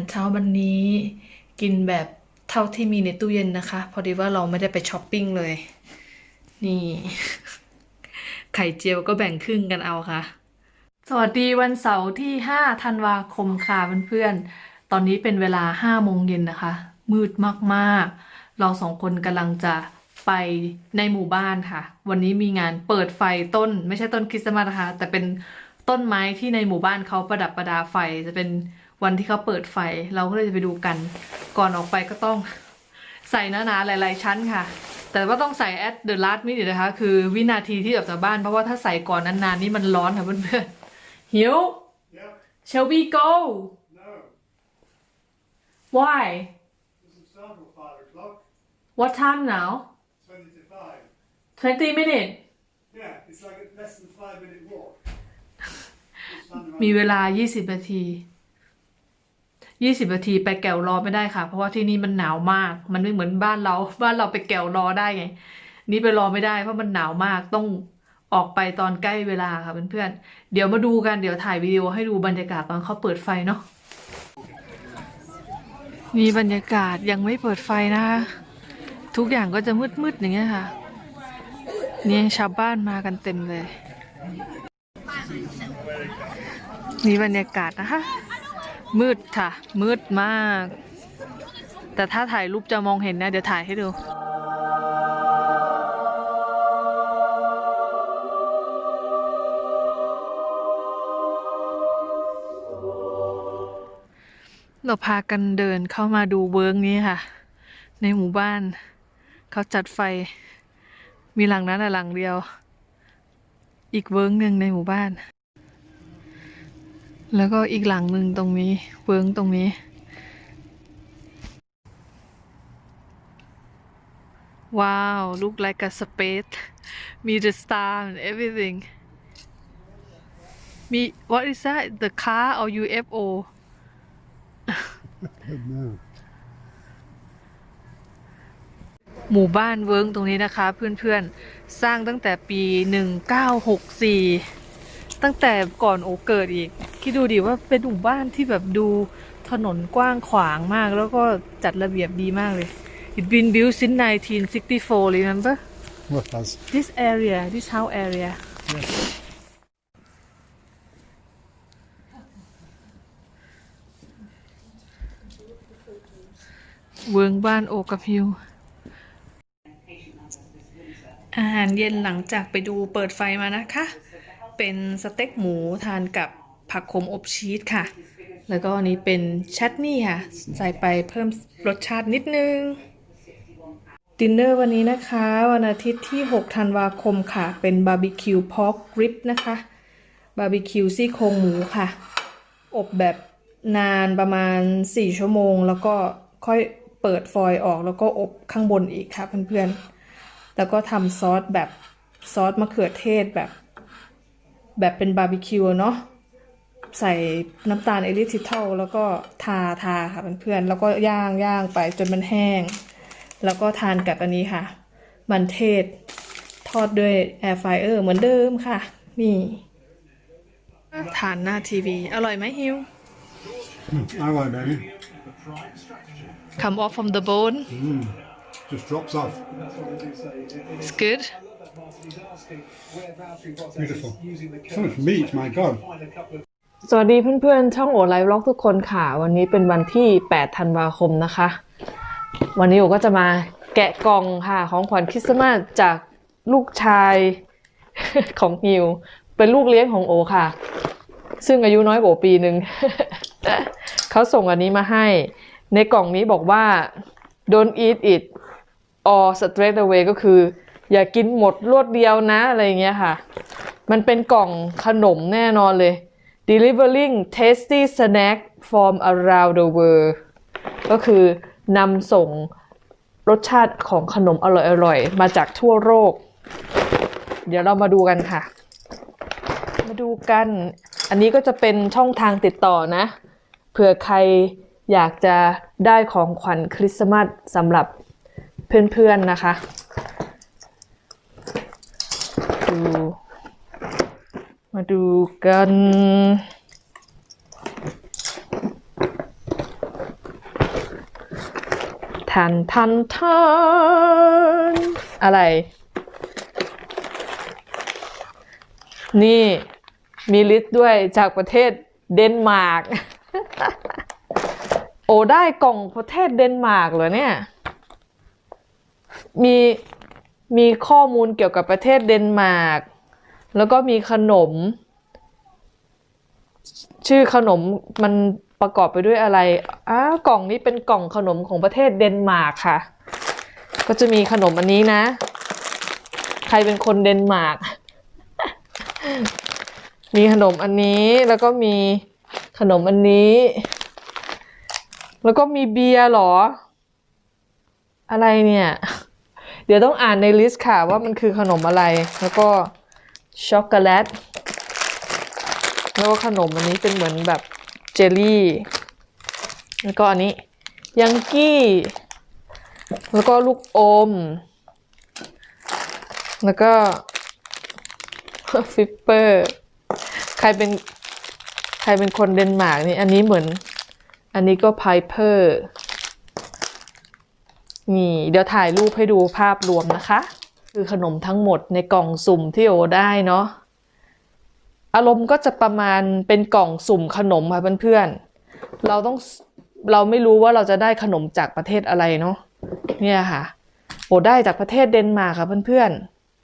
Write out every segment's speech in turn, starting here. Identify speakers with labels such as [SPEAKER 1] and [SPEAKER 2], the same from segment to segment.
[SPEAKER 1] ารเช้าวันนี้ กินแบบเท่าที่มีในตู้เย็นนะคะ พอดีว่าเราไม่ได้ไปช้อปปิ้งเลย นี่ ไข่เจียวก็แบ่งครึ่งกันเอาค่ะ สวัสดีวันเสาร์ที่ 5 ธันวาคมค่ะเพื่อนๆ ตอนนี้เป็นเวลา 5 โมงเย็นนะคะ มืดมากๆ เราสองคนกำลังจะไปในหมู่บ้านค่ะ วันนี้มีงานเปิดไฟต้น ไม่ใช่ต้นคริสต์มาสนะคะแต่เป็นต้นไม้ที่ในหมู่บ้านเขาประดับประดาไฟจะเป็น วันที่เขาเปิดไฟเราก็เลยจะไปดูกัน ก่อนออกไปก็ต้องใส่หนาๆหลาย ๆ ชั้นค่ะ แต่ว่าต้องใส่ at the last minute นะคะ คือวินาทีที่ออกจากบ้านเพราะว่าถ้าใส่ก่อนนานๆนี่มันร้อนค่ะเพื่อนๆหิว
[SPEAKER 2] Yep.
[SPEAKER 1] shall we go
[SPEAKER 2] No.
[SPEAKER 1] why
[SPEAKER 2] Doesn't start till five o'clock.
[SPEAKER 1] what time now
[SPEAKER 2] Twenty to five.
[SPEAKER 1] 20 minutes
[SPEAKER 2] Yeah, it's like a less than five minute walk. Just standing
[SPEAKER 1] มี
[SPEAKER 2] around.
[SPEAKER 1] เวลา 20 นาที 20 นาทีไปแก่วรอไม่ได้ค่ะ เพราะว่าที่นี่มันหนาวมาก มันไม่เหมือนบ้านเรา บ้านเราไปแก่วรอได้ไง นี่ไปรอไม่ได้เพราะมันหนาวมากต้องออกไปตอนใกล้เวลาค่ะเพื่อนๆ เดี๋ยวมาดูกันเดี๋ยวถ่ายวิดีโอให้ดูบรรยากาศตอนเขาเปิดไฟเนาะมีบรรยากาศยังไม่เปิดไฟนะคะทุกอย่างก็จะมืดๆอย่างเงี้ยค่ะ เนี่ยชาวบ้านมากันเต็มเลย นี่บรรยากาศนะคะ มืดค่ะ มืดมาก แต่ถ้าถ่ายรูปจะมองเห็นนะ เดี๋ยวถ่ายให้ดูเราพากันเดินเข้ามาดูเวิร์กนี้ค่ะ ในหมู่บ้าน เขาจัดไฟ มีหลังนั้นหลังเดียว อีกเวิร์กหนึ่งในหมู่บ้าน แล้วก็อีกหลังหนึ่งตรงนี้เวิร์กตรงนี้ ว้าว look like a space มี the star and everything มี what is that the car or UFO
[SPEAKER 2] No.
[SPEAKER 1] หมู่บ้านเวิร์กตรงนี้นะคะ เพื่อนๆ สร้างตั้งแต่ปี 1964 ตั้งแต่ก่อนโอเกิดอีก คิดดูดิว่าเป็นหมู่บ้านที่แบบดูถนนกว้างขวางมาก แล้วก็จัดระเบียบดีมากเลย It been built since 1964 remember
[SPEAKER 2] What has?
[SPEAKER 1] this area this house area
[SPEAKER 2] Yes.
[SPEAKER 1] เวิร์กบ้านโอกับฮิวอาหารเย็นหลังจากไปดูเปิดไฟมานะคะ เป็นสเต็กหมูทานกับผักขมอบชีสค่ะ แล้วก็อันนี้เป็นชัตนี่ค่ะ ใส่ไปเพิ่มรสชาตินิดนึงดินเนอร์วันนี้นะคะ วันอาทิตย์ที่ 6 ธันวาคมค่ะ เป็นบาร์บีคิวพอกริบนะคะ บาร์บีคิวซี่โครงหมูค่ะ อบแบบนานประมาณ 4 ชั่วโมง แล้วก็ค่อยเปิดฟอยล์ออกแล้วก็อบข้างบนอีกค่ะเพื่อนๆ แล้วก็ทำซอสแบบซอสมะเขือเทศแบบ แบบเป็นบาร์บีคิวเนาะใส่น้ำตาลเอลิทิทอลแล้วก็ทาทาค่ะเพื่อนๆแล้วก็ย่างย่างไปจนมันแห้ง แล้วก็ทานกับอันนี้ค่ะ มันเทศ ทอดด้วยแอร์ไฟเออร์เหมือนเดิมค่ะ นี่ทานหน้าทีวี อร่อยไหมฮิว
[SPEAKER 2] I won't, baby.
[SPEAKER 1] come off from the bone
[SPEAKER 2] Just drops off.
[SPEAKER 1] it's good
[SPEAKER 2] Beautiful. So much meat, my God.
[SPEAKER 1] สวัสดีเพื่อนๆ ช่องโอไลฟ์ล็อกทุกคนค่ะ วันนี้เป็นวันที่ 8 ธันวาคมนะคะ วันนี้โอก็จะมาแกะกล่องค่ะ ของขวัญคริสต์มาสจากลูกชายของฮิว เป็นลูกเลี้ยงของโอค่ะ ซึ่งอายุน้อยกว่าปีหนึ่ง เขาส่งอันนี้มาให้ ในกล่องนี้บอกว่า don't eat it or straight away ก็คือ อย่ากินหมดรวดเดียวนะ อะไรเงี้ยค่ะ มันเป็นกล่องขนมแน่นอนเลย delivering tasty snack from around the world ก็คือนำส่งรสชาติของขนมอร่อยๆ มาจากทั่วโลก เดี๋ยวเรามาดูกันค่ะ มาดูกัน อันนี้ก็จะเป็นช่องทางติดต่อนะ เผื่อใครอยากจะได้ของขวัญคริสต์มาสสำหรับเพื่อนๆนะคะ ดู มา ดูกัน ทันทันทันอะไร นี่มีลิสต์ด้วยจากประเทศเดนมาร์ก โอ้ได้กล่องประเทศเดนมาร์กเหรอเนี่ย มีมีข้อมูลเกี่ยวกับประเทศเดนมาร์ก แล้วก็มีขนม ชื่อขนมมันประกอบไปด้วยอะไรอ้ากล่องนี้เป็นกล่องขนมของประเทศเดนมาร์กค่ะ ก็จะมีขนมอันนี้นะ ใครเป็นคนเดนมาร์ก มีขนมอันนี้ แล้วก็มีขนมอันนี้ แล้วก็มีเบียร์หรอ อะไรเนี่ย เดี๋ยวต้องอ่านในลิสต์ค่ะว่ามันคือขนมอะไร แล้วก็ ช็อกโกแลตแล้วก็ขนมอันนี้เป็นเหมือนแบบเจลลี่ แล้วก็อันนี้ยังกี้ แล้วก็ลูกอม แล้วก็ฟิปเปอร์ ใครเป็นใครเป็นคนเดนมาร์กนี่ อันนี้เหมือน อันนี้ก็ไพเพอร์ นี่ เดี๋ยวถ่ายรูปให้ดูภาพรวมนะคะ คือขนมทั้งหมดในกล่องสุ่มที่โอได้เนาะอารมณ์ก็จะประมาณเป็นกล่องสุ่มขนมค่ะเพื่อนๆ เราต้องเราไม่รู้ว่าเราจะได้ขนมจากประเทศอะไรเนาะเนี่ยค่ะ โอได้จากประเทศเดนมาร์กค่ะเพื่อน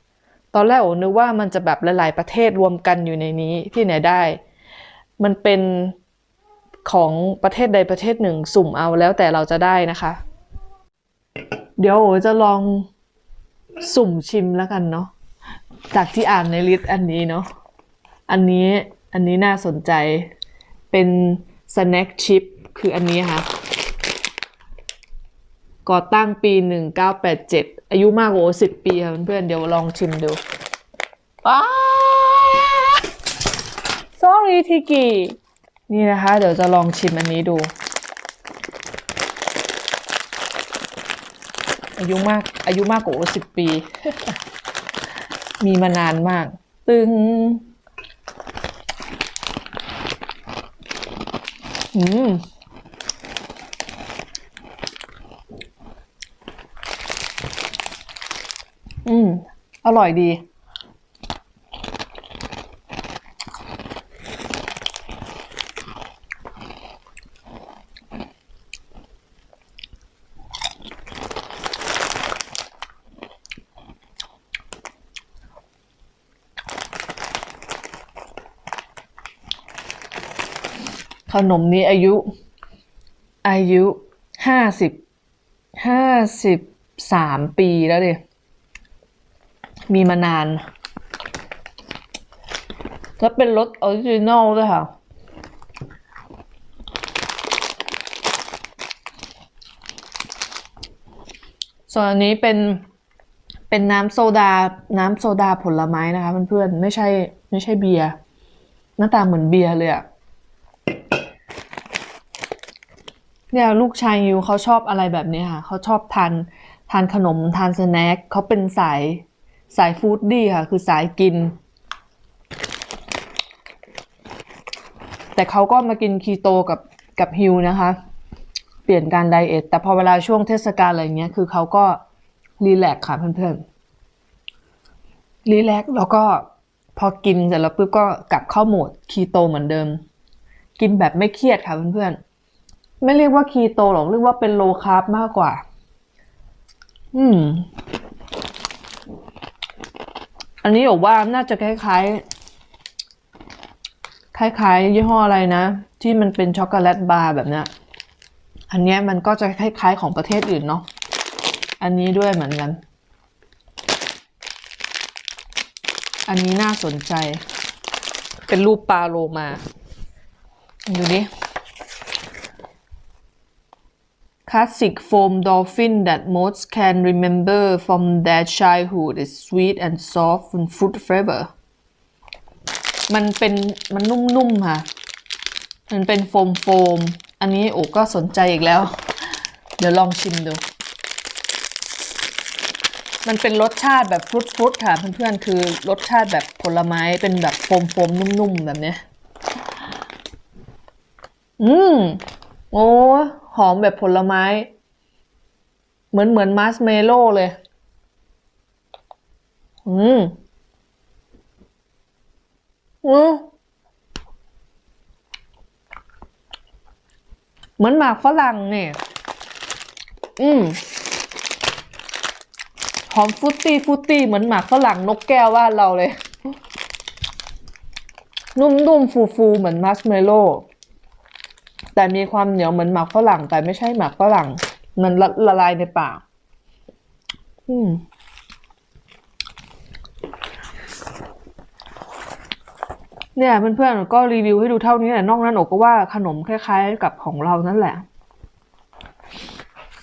[SPEAKER 1] ๆ ตอนแรกโอนึกว่ามันจะแบบหลาย ๆ ประเทศรวมกันอยู่ในนี้ที่ไหนได้ มันเป็นของประเทศใดประเทศหนึ่งสุ่มเอาแล้วแต่เราจะได้นะคะ เดี๋ยวโอจะลอง สุ่มชิมแล้วกันเนาะจากที่อ่านในลิสต์อันนี้เนาะอันนี้อันนี้น่าสนใจเป็นสแน็คชิพคืออันนี้ค่ะ ก่อตั้งปี 1987 อายุมากกว่า10ปีค่ะเพื่อนๆเดี๋ยวลองชิมดูว้า sorry ทิกินี่นะคะ เดี๋ยวจะลองชิมอันนี้ดู อายุมาก อายุมากกว่าสิบปี มีมานานมาก ตึงอืมอืม อร่อยดี ขนมนี้อายุ อายุห้าสิบห้าสิบสามปีแล้วดิมีมานาน แล้วเป็นรสออริจินอลด้วยค่ะ ส่วนอันนี้เป็นเป็นน้ำโซดา น้ำโซดาผลไม้นะคะเพื่อนๆ ไม่ใช่ไม่ใช่เบียร์ หน้าตาเหมือนเบียร์เลยอะ เนี่ยลูกชายยูเขาชอบอะไรแบบนี้ค่ะเขาชอบทานทานขนมทานสแน็คเขาเป็นสายสายฟู้ดดี้ค่ะ คือสายกิน แต่เขาก็มากินคีโตกับกับฮิวนะคะ เปลี่ยนการไดเอทแต่พอเวลาช่วงเทศกาลอะไรเงี้ยคือเขาก็รีแลกค่ะเพื่อนๆรีแลกแล้วก็พอกินเสร็จแล้วปุ๊บก็กลับเข้าโหมดคีโตเหมือนเดิม กินแบบไม่เครียดค่ะเพื่อนๆ ไม่เรียกว่าคีโตหรอกเรียกว่าเป็นโลคาร์บมากกว่า อืม อันนี้บอกว่าน่าจะคล้ายๆ คล้ายๆ ยี่ห้ออะไรนะ ที่มันเป็นช็อกโกแลตบาร์แบบเนี้ยอันนี้มันก็จะคล้าย ๆ ของประเทศอื่นเนาะอันนี้ด้วยเหมือนกัน อันนี้น่าสนใจ เป็นรูปปลาโลมา ดูดิ Classic foam dolphin that most can remember from their childhood is sweet and soft and fruit flavor มันเป็นมันนุ่มๆค่ะ มันเป็นโฟมโฟม อันนี้โอก็สนใจอีกแล้ว เดี๋ยวลองชิมดู มันเป็นรสชาติแบบฟรุตฟรุตค่ะเพื่อนๆ คือรสชาติแบบผลไม้เป็นแบบโฟมโฟมนุ่มๆ แบบเนี้ย อืม โอ้ หอมแบบผลไม้ เหมือนเหมือนมาร์ชเมลโล่เลย อืมอืมเหมือนหมากฝรั่งเนี่ย อืมหอมฟุตตี้ฟุตตี้เหมือนหมากฝรั่งนกแก้วว่านเราเลย นุ่มๆ ฟูๆ เหมือนมัสเมลโล่ แต่มีความเหนียวเหมือนหมากฝรั่ง แต่ไม่ใช่หมากฝรั่ง มันละละลายในปาก อืมเนี่ยเพื่อนๆก็รีวิวให้ดูเท่านี้แหละนอกนั้นโอกก็ว่าขนมคล้าย ๆ กับของเรานั่นแหละ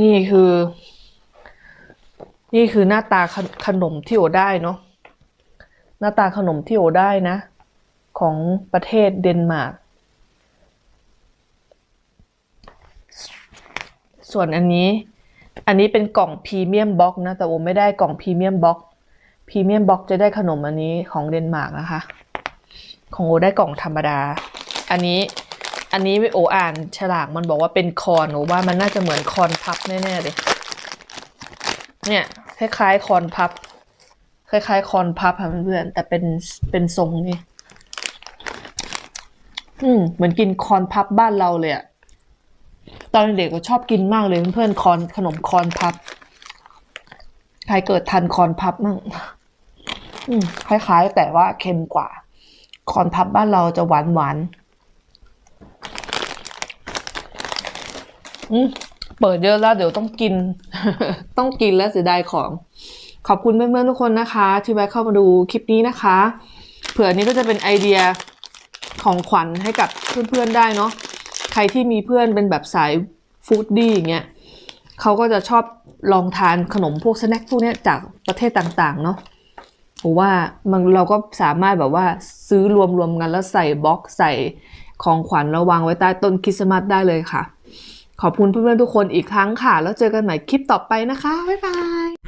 [SPEAKER 1] นี่คือ นี่คือหน้าตาขขนมที่โอได้เนาะหน้าตาขนมที่โอได้นะ ของประเทศเดนมาร์ก ส่วนอันนี้ อันนี้เป็นกล่องพรีเมียมบ็อกนะ แต่โอไม่ได้กล่องพรีเมียมบ็อกพรีเมียมบ็อกจะได้ขนมอันนี้ของเดนมาร์กนะคะ ของโอได้กล่องธรรมดา อันนี้อันนี้โออ่านฉลากมันบอกว่าเป็นคอนโอว่ามันน่าจะเหมือนคอนพับแน่ๆเลย เนี่ยคล้ายๆคอนพับ คล้ายๆคอนพับค่ะเพื่อนๆแต่เป็นเป็นทรงนี่อืมเหมือนกินคอนพับบ้านเราเลยอะ ตอนเด็กก็ชอบกินมากเลยเพื่อนๆคอนขนมคอนพับ ใครเกิดทันคอนพับมั่งคล้ายๆ แต่ว่าเค็มกว่า คอนพับบ้านเราจะหวานหวานเปิดเยอะแล้วเดี๋ยวต้องกิน ต้องกินแล้วเสียดายของ ขอบคุณเพื่อนๆทุกคนนะคะ ที่แวะเข้ามาดูคลิปนี้นะคะ เผื่อนี้ก็จะเป็นไอเดียของขวัญให้กับเพื่อนๆได้เนาะ ใครที่มีเพื่อนเป็นแบบสายฟู้ดดี้อย่างเงี้ยเขาก็จะชอบลองทานขนมพวกสแน็คพวกเนี้ยจากประเทศต่างๆ เนาะผมว่ามันเราก็สามารถแบบว่าซื้อรวมๆกันแล้วใส่บ็อกซ์ใส่ของขวัญแล้ววางไว้ใต้ต้นคริสต์มาสได้เลยค่ะ ขอบคุณเพื่อนๆทุกคนอีกครั้งค่ะ แล้วเจอกันใหม่คลิปต่อไปนะคะ บ๊ายบาย